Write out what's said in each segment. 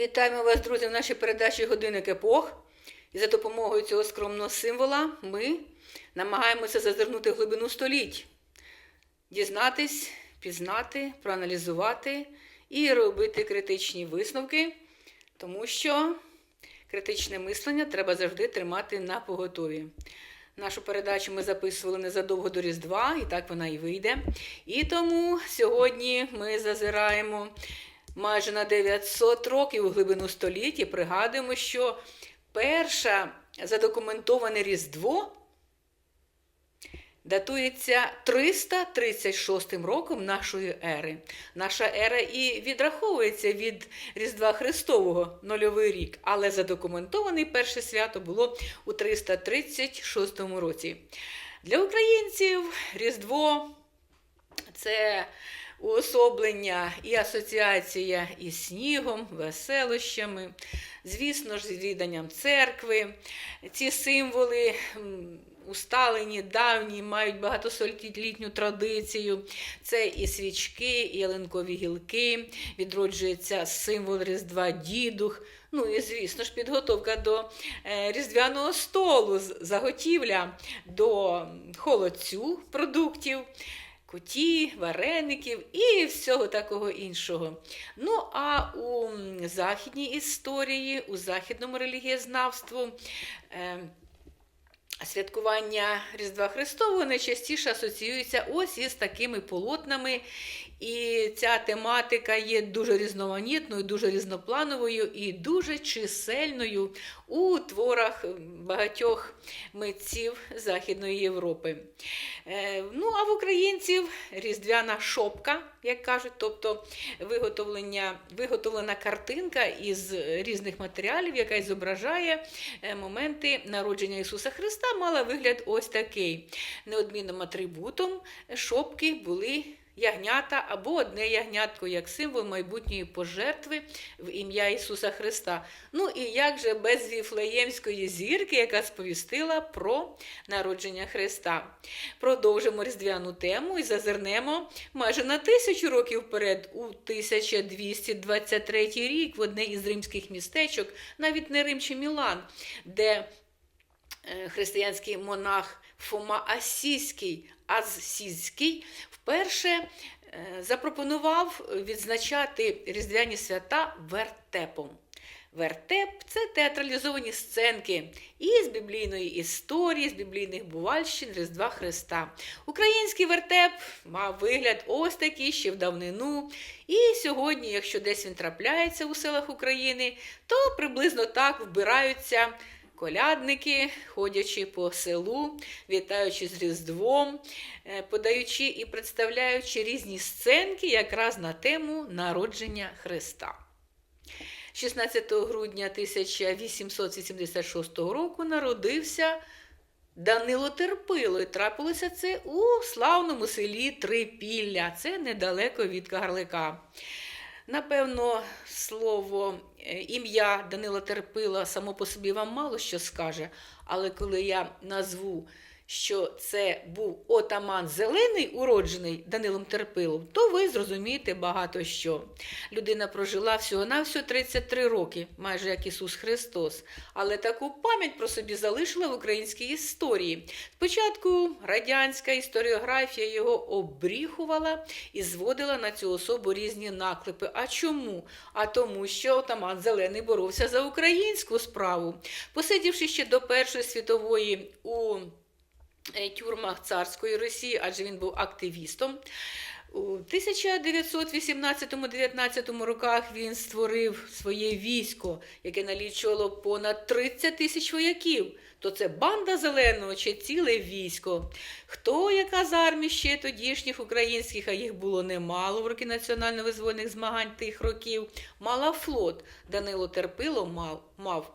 Вітаємо вас, друзі, в нашій передачі Годинник епох. І за допомогою цього скромного символа ми намагаємося зазирнути глибину століть, дізнатись, пізнати, проаналізувати і робити критичні висновки, тому що критичне мислення треба завжди тримати на поготові. Нашу передачу ми записували незадовго до Різдва, і так вона і вийде. І тому сьогодні ми зазираємо майже на 900 років у глибину століття. Пригадуємо, що перше задокументоване Різдво датується 336 роком нашої ери. Наша ера і відраховується від Різдва Христового нульовий рік, але задокументоване перше свято було у 336 році. Для українців Різдво це уособлення і асоціація із снігом, веселощами, звісно ж, з відданням церкви. Ці символи усталені, давні, мають багатосолітню традицію. Це і свічки, і ялинкові гілки, відроджується символ Різдва Дідух. Ну і, звісно ж, підготовка до е, різдвяного столу, заготівля до холодцю продуктів куті, вареників і всього такого іншого. Ну, а у західній історії, у західному релігієзнавству. Святкування Різдва Христового найчастіше асоціюється ось із такими полотнами. І ця тематика є дуже різноманітною, дуже різноплановою і дуже чисельною у творах багатьох митців Західної Європи. Е, Ну, а в українців різдвяна шопка, як кажуть, тобто виготовлення, виготовлена картинка із різних матеріалів, яка зображає е, моменти народження Ісуса Христа, мала вигляд ось такий. Неодмінним атрибутом шопки були ягнята або одне ягнятко як символ майбутньої пожертви в ім'я Ісуса Христа. Ну і як же без Віфлеємської зірки, яка сповістила про народження Христа. Продовжимо різдвяну тему і зазирнемо майже на тисячу років вперед, у 1223 рік, в одне із римських містечок, навіть не Рим чи Мілан, де християнський монах Фома Асійський, Азсійський вперше е, запропонував відзначати різдвяні свята вертепом. Вертеп це театралізовані сценки із біблійної історії, з біблійних бувальщин Різдва Христа. Український вертеп мав вигляд ось такий ще в давнину. І сьогодні, якщо десь він трапляється у селах України, то приблизно так вбираються колядники, ходячи по селу, вітаючи з Різдвом, е, подаючи і представляючи різні сценки якраз на тему народження Христа. 16 грудня 1886 року народився Данило Терпило. І трапилося це у славному селі Трипілля. Це недалеко від Кагарлика. Напевно, слово е, ім'я Данила Терпила само по собі вам мало що скаже, але коли я назву, що це був отаман зелений, уроджений Данилом Терпилом, то ви зрозумієте багато що. Людина прожила всього-навсього 33 роки, майже як Ісус Христос, але таку пам'ять про собі залишила в українській історії. Спочатку радянська історіографія його обріхувала і зводила на цю особу різні наклепи. А чому? А тому, що отаман Зелений боровся за українську справу. Посидівши ще до Першої світової у тюрмах царської Росії, адже він був активістом. У 1918-19 роках він створив своє військо, яке налічувало понад 30 тисяч вояків. То це банда зеленого чи ціле військо. Хто яка з армій ще тодішніх українських, а їх було немало в роки національно-визвольних змагань тих років, мала флот. Данило Терпило мав. мав.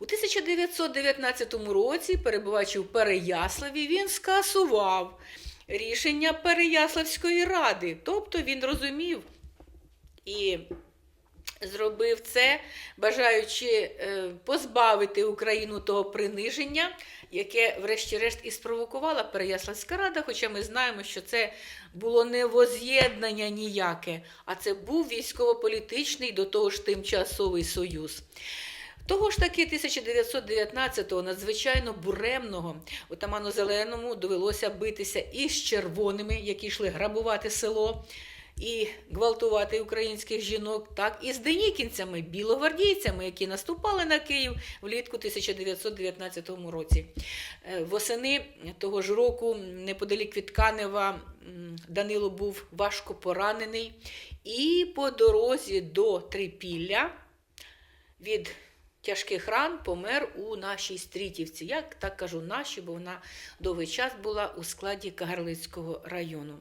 У 1919 році, перебуваючи в Переяславі, він скасував рішення Переяславської ради. Тобто він розумів і зробив це, бажаючи е, позбавити Україну того приниження, яке, врешті-решт, і спровокувала Переяславська рада, хоча ми знаємо, що це було не воз'єднання ніяке, а це був військово-політичний до того ж тимчасовий союз. Того ж таки 1919-го надзвичайно буремного отаману Зеленому довелося битися із червоними, які йшли грабувати село і гвалтувати українських жінок, так і з денікінцями, білогвардійцями, які наступали на Київ влітку 1919 році. Е, Восени того ж року, неподалік від Канева, Данило був важко поранений, і по дорозі до Трипілля від тяжких ран помер у нашій Стрітівці. Я так кажу наші, бо вона довгий час була у складі Кагарлицького району.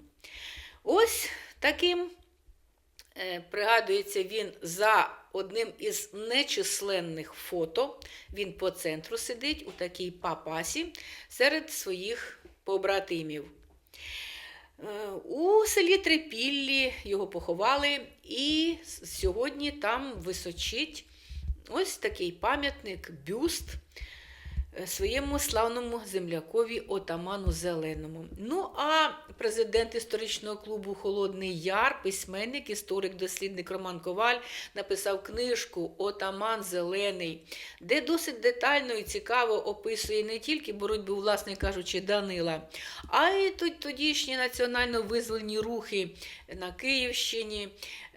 Ось таким е, пригадується він за одним із нечисленних фото. Він по центру сидить у такій папасі серед своїх побратимів. Е, У селі Трипіллі його поховали, і сьогодні там височить ось такий пам'ятник, бюст своєму славному землякові отаману Зеленому. Ну а президент історичного клубу Холодний Яр, письменник, історик, дослідник Роман Коваль написав книжку Отаман Зелений, де досить детально і цікаво описує не тільки боротьбу, власне кажучи, Данила, а й тодішні національно-визвольні рухи на Київщині.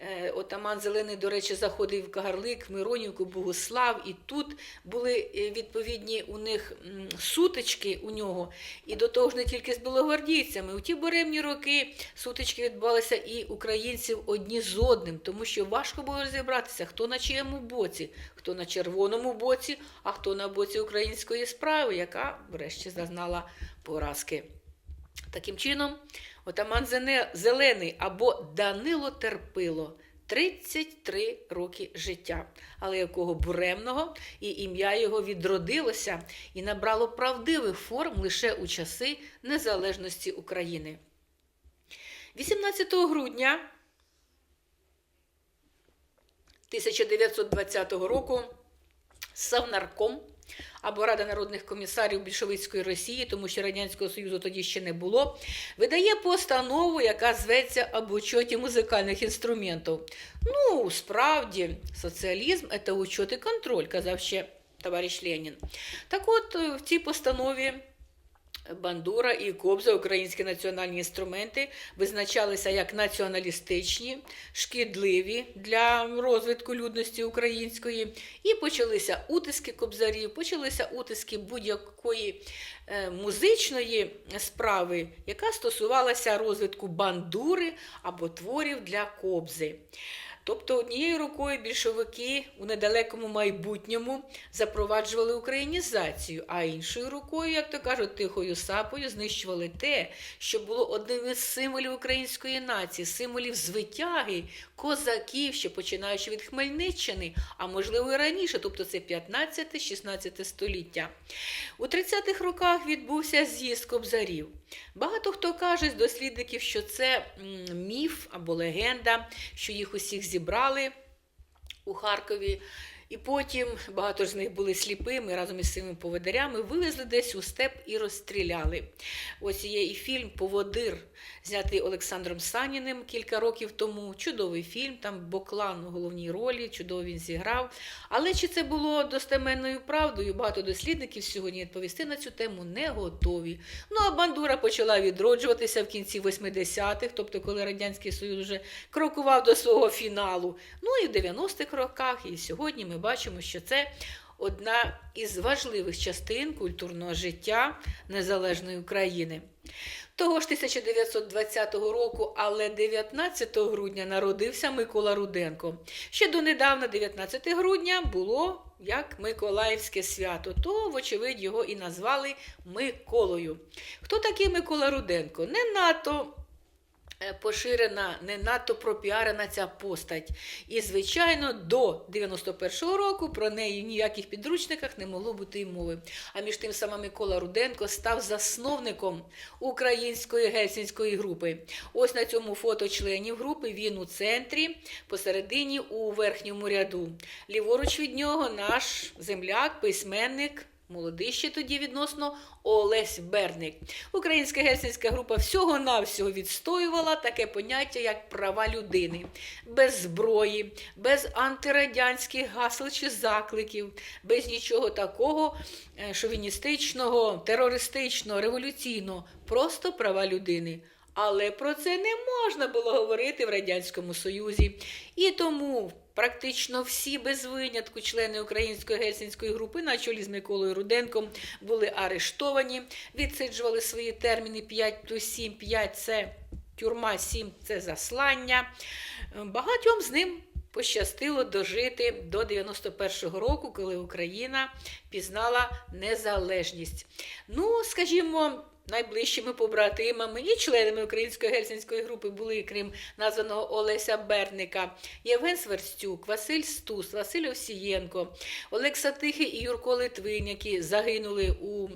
Е, Отаман Зелений, до речі, заходив в Кагарлик, Миронівку, Богослав, і тут були е, відповідні у них сутички у нього. І до того ж не тільки з білогвардійцями. У ті буремні роки сутички відбувалися і українців одні з одним, тому що важко було розібратися, хто на чиєму боці, хто на червоному боці, а хто на боці української справи, яка врешті зазнала поразки. Таким чином, отаман Зелений або Данило Терпило 33 роки життя, але якого буремного, і ім'я його відродилося і набрало правдивих форм лише у часи незалежності України. 18 грудня 1920 року Совнарком або Рада народних комісарів більшовицької Росії, тому що Радянського Союзу тоді ще не було, видає постанову, яка зветься об учоті музикальних інструментів. Ну, справді, соціалізм це учет і контроль, казав ще товариш Ленін. Так от е, в цій постанові Бандура і кобза, українські національні інструменти, визначалися як націоналістичні, шкідливі для розвитку людності української, і почалися утиски кобзарів, почалися утиски будь-якої е, музичної справи, яка стосувалася розвитку бандури або творів для кобзи. Тобто однією рукою більшовики у недалекому майбутньому запроваджували українізацію, а іншою рукою, як то кажуть, тихою сапою знищували те, що було одним із символів української нації, символів звитяги, козаків, що починаючи від Хмельниччини, а можливо і раніше, тобто це 15-16 століття. У 30-х роках відбувся з'їзд кобзарів. Багато хто каже з дослідників, що це міф або легенда, що їх усіх зібрали у Харкові. І потім багато з них були сліпими разом із цими поводирями, вивезли десь у степ і розстріляли. Ось є і фільм Поводир, знятий Олександром Саніним кілька років тому. Чудовий фільм, там Боклан у головній ролі, чудово він зіграв. Але чи це було достеменною правдою? Багато дослідників сьогодні відповісти на цю тему не готові. Ну а бандура почала відроджуватися в кінці 80-х, тобто коли Радянський Союз вже крокував до свого фіналу. Ну і в 90-х роках, і сьогодні ми бачимо, що це одна із важливих частин культурного життя незалежної України. Того ж 1920 року, але 19 грудня народився Микола Руденко. Ще донедавна, 19 грудня, було як Миколаївське свято, то, вочевидь, його і назвали Миколою. Хто такий Микола Руденко? Не надто е, поширена, не надто пропіарена ця постать. І, звичайно, до 91-го року про неї в ніяких підручниках не могло бути й мови. А між тим саме Микола Руденко став засновником української гельсінської групи. Ось на цьому фото членів групи він у центрі, посередині у верхньому ряду. Ліворуч від нього наш земляк, письменник Молодий ще тоді відносно Олесь Берник. Українська гельсінська група всього-навсього відстоювала таке поняття, як права людини, без зброї, без антирадянських гасел чи закликів, без нічого такого е, шовіністичного, терористичного, революційного, просто права людини. Але про це не можна було говорити в Радянському Союзі. І тому практично всі без винятку члени української гельсінської групи, на чолі з Миколою Руденком, були арештовані, відсиджували свої терміни 5 плюс 7, 5 це тюрма, 7 це заслання. Багатьом з ним пощастило дожити до 91-го року, коли Україна пізнала незалежність. Ну, скажімо, найближчими побратимами. І членами української гельсінської групи були, крім названого Олеся Берника, Євген Сверстюк, Василь Стус, Василь Овсієнко, Олекса Тихий і Юрко Литвин, які загинули у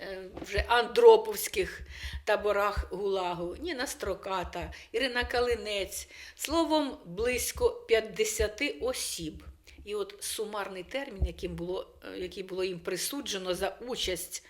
е, вже Андроповських таборах Гулагу, Ніна Строката, Ірина Калинець, словом, близько 50 осіб. І от сумарний термін, яким було, е, який було їм присуджено за участь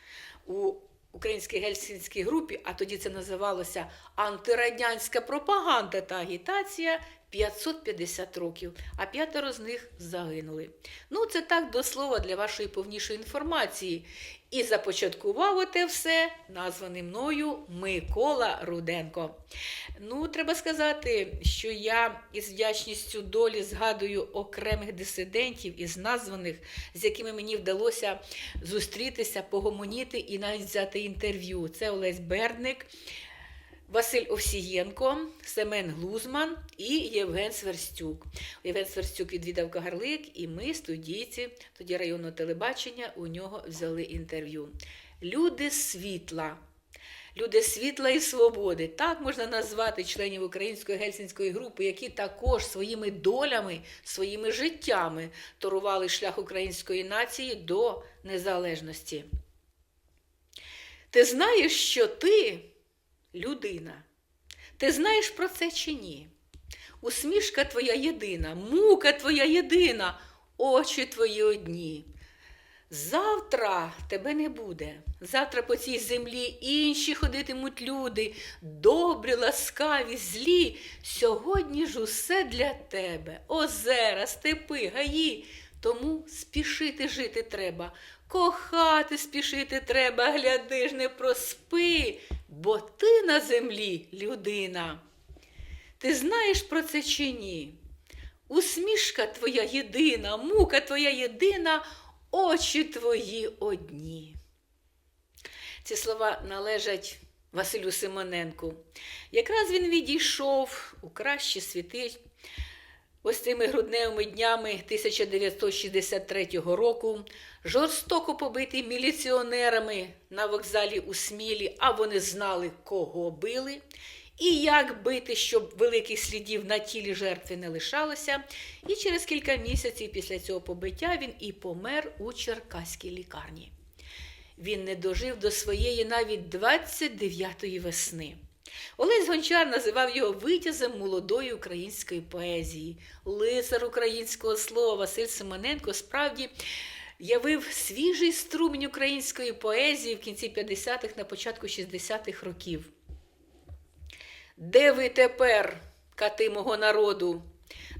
у українській гельсінській групі, а тоді це називалося антирадянська пропаганда та агітація. 550 років, а п'ятеро з них загинули. Ну, це так до слова для вашої повнішої інформації. І започаткував оте все названий мною Микола Руденко. Ну, треба сказати, що я із вдячністю долі згадую окремих дисидентів із названих, з якими мені вдалося зустрітися, погомоніти і навіть взяти інтерв'ю. Це Олесь Берник. Василь Овсієнко, Семен Глузман і Євген Сверстюк. Євген Сверстюк відвідав Кагарлик, і ми, студійці, тоді районного телебачення, у нього взяли інтерв'ю. Люди світла. Люди світла і свободи. Так можна назвати членів української гельсінської групи, які також своїми долями, своїми життями торували шлях української нації до незалежності. Ти знаєш, що ти людина. Ти знаєш про це чи ні? Усмішка твоя єдина, мука твоя єдина, очі твої одні. Завтра тебе не буде. Завтра по цій землі інші ходитимуть люди, добрі, ласкаві, злі. Сьогодні ж усе для тебе, озера, степи, гаї. Тому спішити жити треба, кохати спішити треба, гляди ж не проспи, бо ти на землі людина. Ти знаєш про це чи ні? Усмішка твоя єдина, мука твоя єдина, очі твої одні. Ці слова належать Василю Симоненку. Якраз він відійшов у кращі світи ось цими грудневими днями 1963 року, жорстоко побитий міліціонерами на вокзалі у Смілі, а вони знали, кого били. І як бити, щоб великих слідів на тілі жертви не лишалося. І через кілька місяців після цього побиття він і помер у Черкаській лікарні. Він не дожив до своєї навіть 29-ї весни. Олесь Гончар називав його витязем молодої української поезії. Лицар українського слова Василь Симоненко справді явив свіжий струмінь української поезії в кінці 50-х, на початку 60-х років. Де ви тепер, кати мого народу?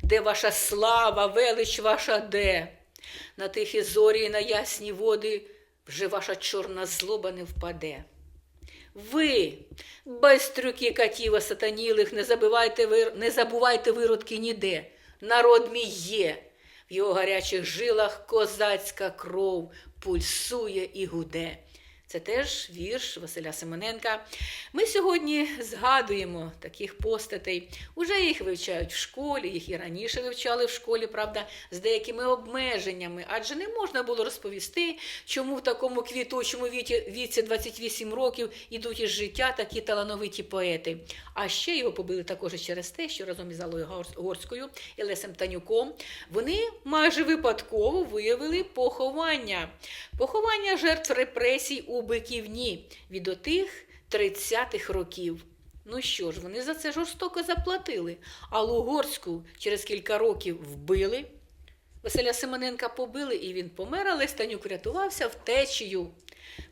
Де ваша слава, велич ваша де? На тихі зорі і на ясні води вже ваша чорна злоба не впаде. Ви, байстрюки катіва сатанілих, не забувайте, не забувайте виродки ніде. Народ мій є, в його гарячих жилах козацька кров пульсує і гуде. Це теж вірш Василя Семененка. Ми сьогодні згадуємо таких постатей. Уже їх вивчають в школі, їх і раніше вивчали в школі, правда, з деякими обмеженнями. Адже не можна було розповісти, чому в такому квітучому віці, віці 28 років ідуть із життя такі талановиті поети. А ще його побили також через те, що разом із Аллою Горською і Лесем Танюком вони майже випадково виявили поховання. Поховання жертв репресій у Биківні від отих 30-х років. Ну що ж, вони за це жорстоко заплатили. Аллу Горську через кілька років вбили, Василя Симоненка побили, і він помер, але Станюк врятувався втечею.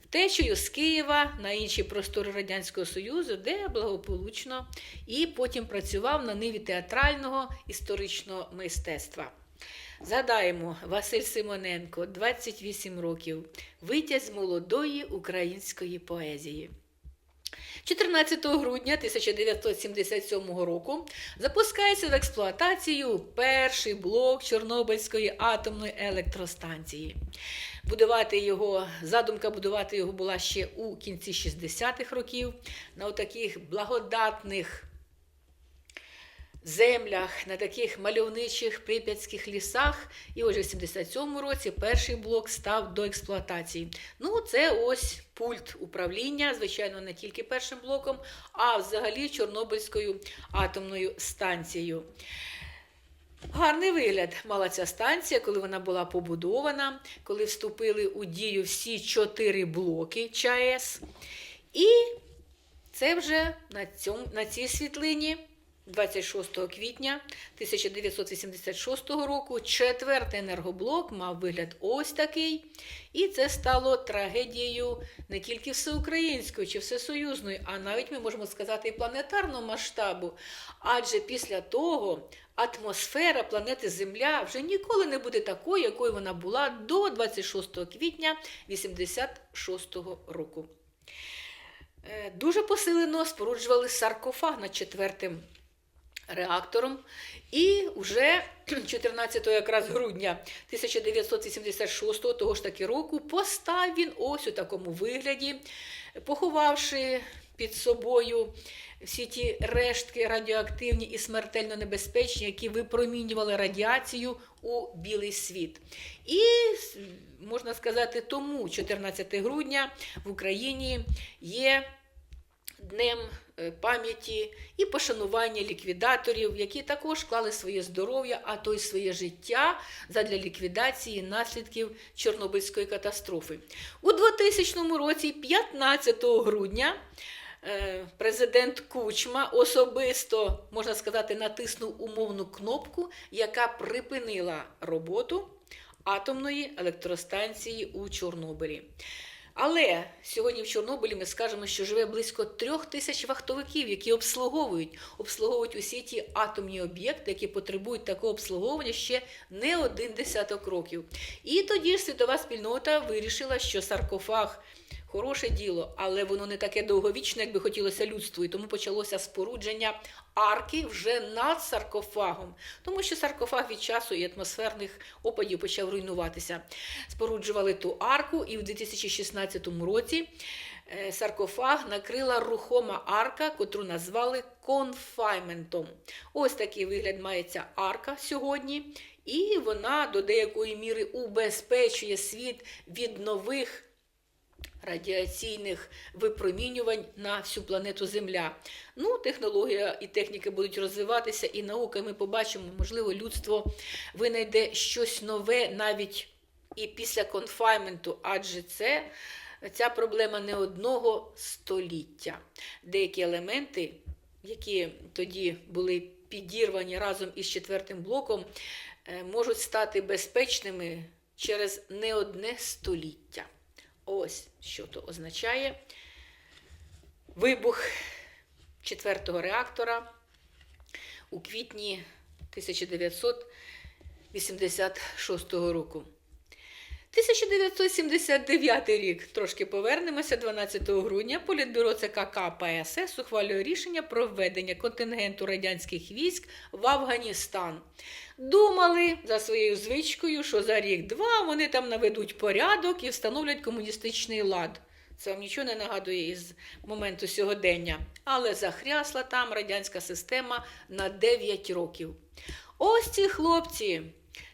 Втечею з Києва на інші простори Радянського Союзу, де благополучно і потім працював на ниві театрального історичного мистецтва. Згадаємо, Василь Симоненко, 28 років, витязь молодої української поезії. 14 грудня 1977 року запускається в експлуатацію перший блок Чорнобильської атомної електростанції. Будувати його, задумка будувати його була ще у кінці 60-х років на таких благодатних землях, на таких мальовничих прип'ятських лісах. І вже в 77-му році перший блок став до експлуатації. Ну, це ось пульт управління, звичайно, не тільки першим блоком, а взагалі Чорнобильською атомною станцією. Гарний вигляд мала ця станція, коли вона була побудована, коли вступили у дію всі чотири блоки ЧАЕС. І це вже на, цьому, на цій світлині 26 квітня 1986 року четвертий енергоблок мав вигляд ось такий. І це стало трагедією не тільки всеукраїнської чи всесоюзної, а навіть ми можемо сказати і планетарного масштабу. Адже після того атмосфера планети Земля вже ніколи не буде такою, якою вона була до 26 квітня 1986 року. Е, Дуже посилено споруджували саркофаг над четвертим реактором. І вже 14 якраз грудня 1986 того ж таки року постав він ось у такому вигляді, поховавши під собою всі ті рештки радіоактивні і смертельно небезпечні, які випромінювали радіацію у білий світ. І можна сказати, тому 14 грудня в Україні є днем пам'яті і пошанування ліквідаторів, які також клали своє здоров'я, а то й своє життя задля ліквідації наслідків Чорнобильської катастрофи. У 2000 році, 15 грудня, е, президент Кучма особисто, можна сказати, натиснув умовну кнопку, яка припинила роботу атомної електростанції у Чорнобилі. Але сьогодні в Чорнобилі ми скажемо, що живе близько трьох тисяч вахтовиків, які обслуговують, обслуговують усі ті атомні об'єкти, які потребують такого обслуговування ще не один десяток років. І тоді ж світова спільнота вирішила, що саркофаг. Хороше діло, але воно не таке довговічне, як би хотілося людству, і тому почалося спорудження арки вже над саркофагом, тому що саркофаг від часу і атмосферних опадів почав руйнуватися. Споруджували ту арку, і в 2016 році е, саркофаг накрила рухома арка, котру назвали конфайментом. Ось такий вигляд має ця арка сьогодні, і вона до деякої міри убезпечує світ від нових радіаційних випромінювань на всю планету Земля. Ну, технологія і техніки будуть розвиватися, і наука ми побачимо, можливо, людство винайде щось нове навіть і після конфайменту, адже це. Ця проблема не одного століття. Деякі елементи, які тоді були підірвані разом із четвертим блоком, е, можуть стати безпечними через не одне століття. Ось що то означає вибух четвертого реактора у квітні 1986 року. 1979 рік трошки повернемося 12 грудня. Політбюро ЦК КПСС ухвалює рішення про введення контингенту радянських військ в Афганістан. Думали за своєю звичкою, що за рік-два вони там наведуть порядок і встановлять комуністичний лад. Це вам нічого не нагадує із моменту сьогодення. Але захрясла там радянська система на 9 років. Ось ці хлопці.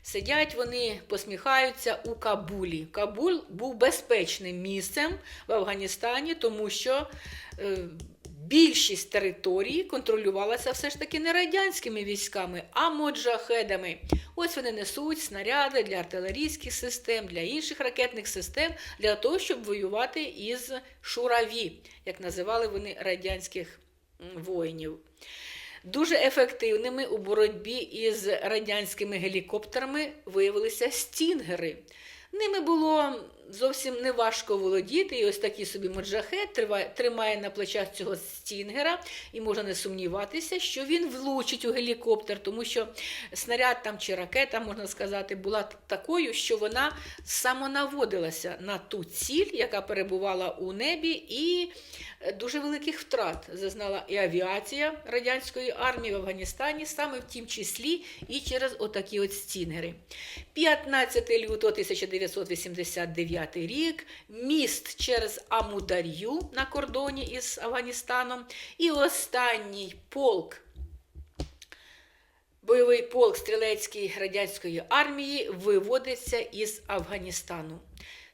Сидять вони, посміхаються у Кабулі. Кабул був безпечним місцем в Афганістані, тому що е, більшість території контролювалася все ж таки не радянськими військами, а моджахедами. Ось вони несуть снаряди для артилерійських систем, для інших ракетних систем, для того, щоб воювати із Шураві, як називали вони радянських воїнів. Дуже ефективними у боротьбі із радянськими гелікоптерами виявилися стінгери. Ними було зовсім неважко володіти, і ось такий собі моджахет тримає на плечах цього стінгера, і можна не сумніватися, що він влучить у гелікоптер, тому що снаряд там чи ракета, можна сказати, була такою, що вона самонаводилася на ту ціль, яка перебувала у небі, і е, дуже великих втрат зазнала і авіація радянської армії в Афганістані, саме в тім числі і через отакі от стінгери. 15 лютого 1989 рік, міст через Амудар'ю на кордоні із Афганістаном, і останній полк, бойовий полк стрілецької радянської армії виводиться із Афганістану.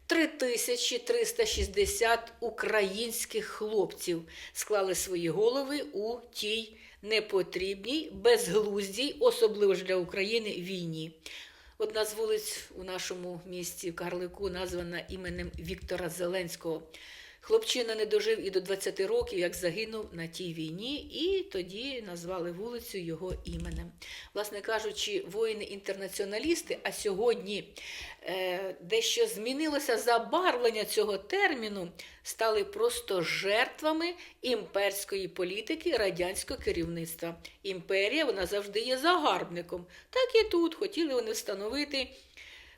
3360 українських хлопців склали свої голови у тій непотрібній, безглуздій, особливо ж для України, війні. Одна з вулиць у нашому місті в Карлику названа іменем Віктора Зеленського. Хлопчина не дожив і до 20 років, як загинув на тій війні, і тоді назвали вулицю його іменем. Власне кажучи, воїни-інтернаціоналісти, а сьогодні е, дещо змінилося забарвлення цього терміну, стали просто жертвами імперської політики радянського керівництва. Імперія вона завжди є загарбником. Так і тут хотіли вони встановити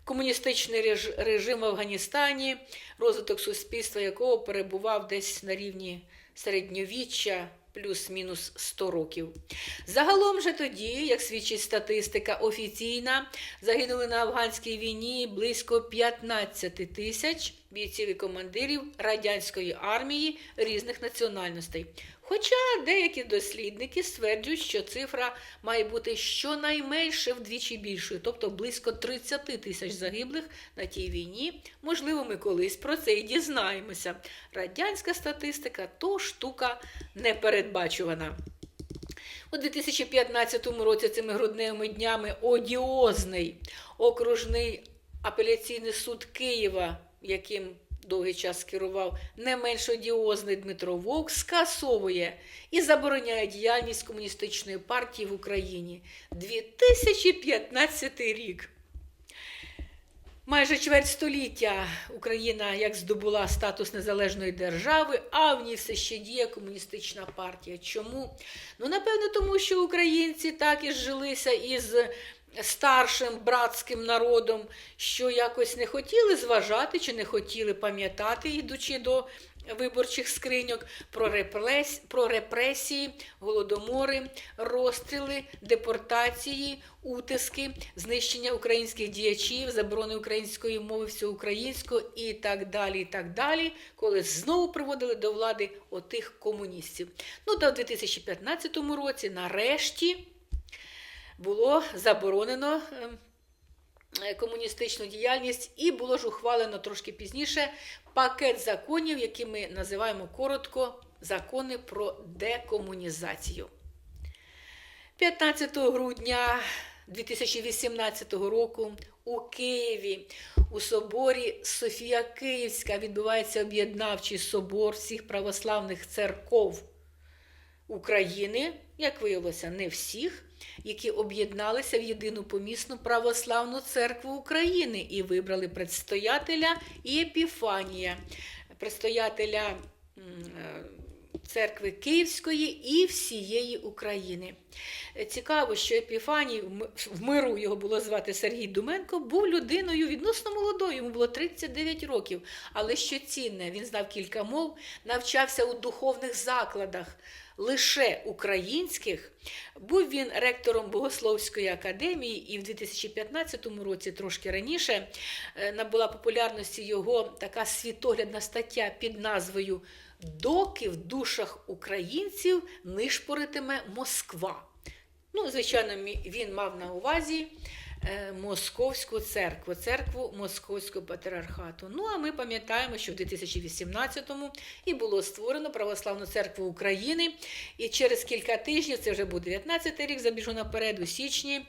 комуністичний режим в Афганістані, розвиток суспільства якого перебував десь на рівні середньовіччя плюс-мінус 100 років. Загалом же тоді, як свідчить статистика офіційна, загинули на афганській війні близько 15 тисяч бійців і командирів радянської армії різних національностей. Хоча деякі дослідники стверджують, що цифра має бути щонайменше вдвічі більшою, тобто близько 30 тисяч загиблих на тій війні. Можливо, ми колись про це і дізнаємося. Радянська статистика то штука непередбачувана. У 2015 році цими грудневими днями одіозний окружний апеляційний суд Києва, яким довгий час керував не менш одіозний Дмитро Вовк, скасовує і забороняє діяльність комуністичної партії в Україні. 2015 рік. Майже чверть століття Україна як здобула статус незалежної держави, а в ній все ще діє комуністична партія. Чому? Ну, напевно, тому що українці так і зжилися із старшим братським народом, що якось не хотіли зважати чи не хотіли пам'ятати, йдучи до виборчих скриньок, про, репрес... про репресії, голодомори, розстріли, депортації, утиски, знищення українських діячів, заборони української мови, всеукраїнського і так далі, і так далі, коли знову приводили до влади отих комуністів. Ну та в 2015 році, нарешті, було заборонено. ем, е, Комуністичну діяльність і було ж ухвалено трошки пізніше пакет законів, які ми називаємо коротко закони про декомунізацію. 15 грудня 2018 року у Києві у соборі Софія Київська відбувається об'єднавчий собор всіх православних церков України, як виявилося, не всіх, які об'єдналися в єдину помісну православну церкву України і вибрали предстоятеля і Епіфанія, предстоятеля е, церкви Київської і всієї України. Е, Цікаво, що Епіфаній в миру його було звати Сергій Думенко, був людиною відносно молодою, йому було 39 років. Але що цінне, він знав кілька мов, навчався у духовних закладах лише українських. Був він ректором Богословської академії, і в 2015 році, трошки раніше, е, набула популярності його така світоглядна стаття під назвою Доки в душах українців нишпоритиме Москва. Ну, звичайно, він мав на увазі Московську церкву, церкву Московського патріархату. Ну, а ми пам'ятаємо, що в 2018-му і було створено Православну церкву України. І через кілька тижнів, це вже був 19-й рік, забіжу наперед, у січні,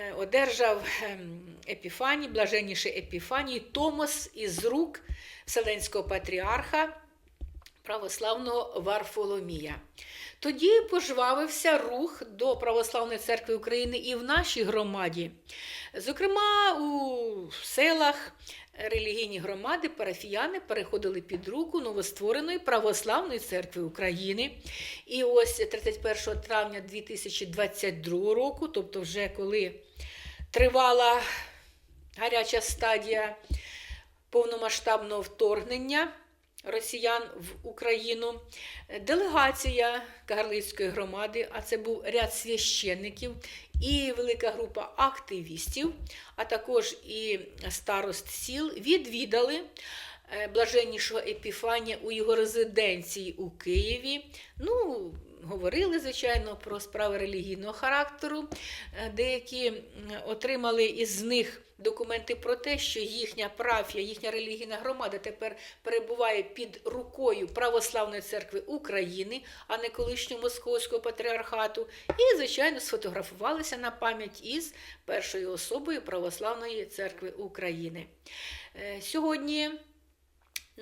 е, одержав ем, Епіфаній, блаженніший Епіфаній, Томос із рук Вселенського патріарха православного Варфоломія. Тоді пожвавився рух до Православної церкви України і в нашій громаді. Зокрема, у селах релігійні громади, парафіяни переходили під руку новоствореної Православної церкви України. І ось 31 травня 2022 року, тобто вже коли тривала гаряча стадія повномасштабного вторгнення росіян в Україну, делегація Кагарлицької громади, а це був ряд священників і велика група активістів, а також і старост сіл відвідали е, блаженнішого Епіфанія у його резиденції у Києві. Ну, говорили, звичайно, про справи релігійного характеру. Е, Деякі отримали із них документи про те, що їхня парафія, їхня релігійна громада тепер перебуває під рукою Православної церкви України, а не колишнього московського патріархату. І, звичайно, сфотографувалися на пам'ять із першою особою Православної церкви України. Е, Сьогодні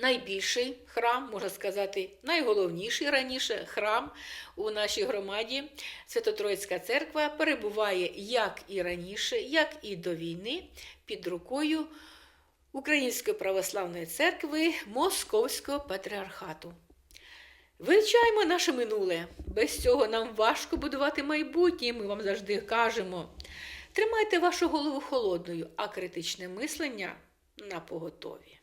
найбільший храм, можна сказати, найголовніший раніше храм у нашій громаді. Свято-Троїцька церква перебуває як і раніше, як і до війни під рукою Української православної церкви Московського патріархату. Вивчаємо наше минуле. Без цього нам важко будувати майбутнє, ми вам завжди кажемо. Тримайте вашу голову холодною, а критичне мислення на поготові.